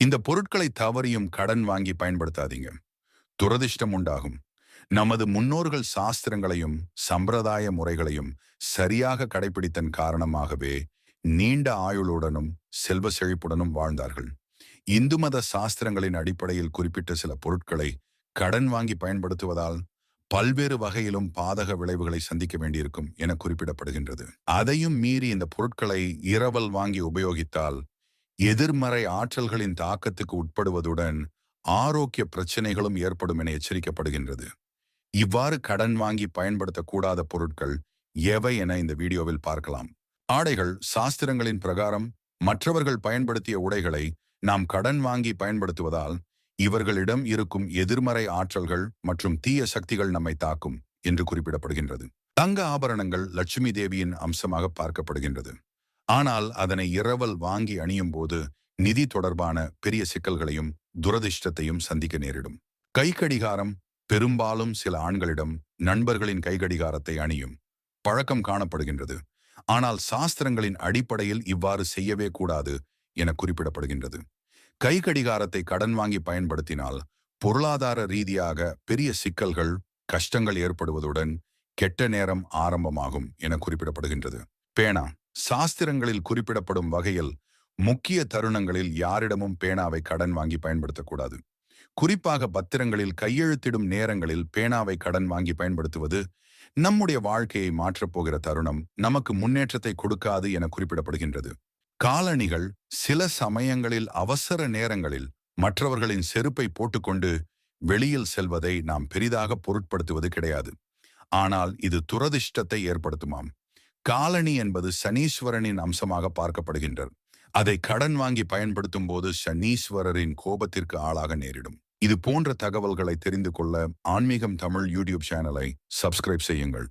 இந்த பொருட்களை தவறியும் கடன் வாங்கி பயன்படுத்தாதீங்க. துரதிர்ஷ்டம் உண்டாகும். நமது முன்னோர்கள் சாஸ்திரங்களையும் சம்பிரதாய முறைகளையும் சரியாக கடைபிடித்தன் காரணமாகவே நீண்ட ஆயுளுடனும் செல்வ செழிப்புடனும் வாழ்ந்தார்கள். இந்து மத சாஸ்திரங்களின் அடிப்படையில் குறிப்பிட்ட சில பொருட்களை கடன் வாங்கி பயன்படுத்துவதால் பல்வேறு வகையிலும் பாதக விளைவுகளை சந்திக்க வேண்டியிருக்கும் என குறிப்பிடப்படுகின்றது. அதையும் மீறி இந்த பொருட்களை இரவல் வாங்கி உபயோகித்தால் எதிர்மறை ஆற்றல்களின் தாக்கத்துக்கு உட்படுவதுடன் ஆரோக்கிய பிரச்சனைகளும் ஏற்படும் என எச்சரிக்கப்படுகின்றது. இவ்வாறு கடன் வாங்கி பயன்படுத்தக்கூடாத பொருட்கள் எவை என இந்த வீடியோவில் பார்க்கலாம். ஆடைகள் சாஸ்திரங்களின் பிரகாரம் மற்றவர்கள் பயன்படுத்திய உடைகளை நாம் கடன் வாங்கி பயன்படுத்துவதால் இவர்களிடம் இருக்கும் எதிர்மறை ஆற்றல்கள் மற்றும் தீய சக்திகள் நம்மை தாக்கும் என்று குறிப்பிடப்படுகின்றது. தங்க ஆபரணங்கள் லட்சுமி தேவியின் அம்சமாக பார்க்கப்படுகின்றது. ஆனால் அதனை இரவல் வாங்கி அணியும் போது நிதி தொடர்பான பெரிய சிக்கல்களையும் துரதிர்ஷ்டத்தையும் சந்திக்க நேரிடும். கைக்கடிகாரம் பெரும்பாலும் சில ஆண்களிடம் நண்பர்களின் கைகடிகாரத்தை அணியும் பழக்கம் காணப்படுகின்றது. ஆனால் சாஸ்திரங்களின் அடிப்படையில் இவ்வாறு செய்யவே கூடாது என குறிப்பிடப்படுகின்றது. கைகடிகாரத்தை கடன் வாங்கி பயன்படுத்தினால் பொருளாதார ரீதியாக பெரிய சிக்கல்கள் கஷ்டங்கள் ஏற்படுவதுடன் கெட்ட நேரம் ஆரம்பமாகும் என குறிப்பிடப்படுகின்றது. பேனா சாஸ்திரங்களில் குறிப்பிடப்படும் வகையில் முக்கிய தருணங்களில் யாரிடமும் பேனாவை கடன் வாங்கி பயன்படுத்தக்கூடாது. குறிப்பாக பத்திரங்களில் கையெழுத்திடும் நேரங்களில் பேனாவை கடன் வாங்கி பயன்படுத்துவது நம்முடைய வாழ்க்கையை மாற்றப்போகிற தருணம் நமக்கு முன்னேற்றத்தை கொடுக்காது என குறிப்பிடப்படுகின்றது. காலணிகள் சில சமயங்களில் அவசர நேரங்களில் மற்றவர்களின் செருப்பை போட்டுக்கொண்டு வெளியில் செல்வதை நாம் பெரிதாக பொருட்படுத்துவது கிடையாது. ஆனால் இது துரதிர்ஷ்டத்தை ஏற்படுத்துமாம். காலணி என்பது சனீஸ்வரனின் அம்சமாக பார்க்கப்படுகின்றது. அதை கடன் வாங்கி பயன்படுத்தும் போது சனீஸ்வரரின் கோபத்திற்கு ஆளாக நேரிடும். இது போன்ற தகவல்களை தெரிந்து கொள்ள ஆன்மீகம் தமிழ் யூடியூப் சேனலை சப்ஸ்கிரைப் செய்யுங்கள்.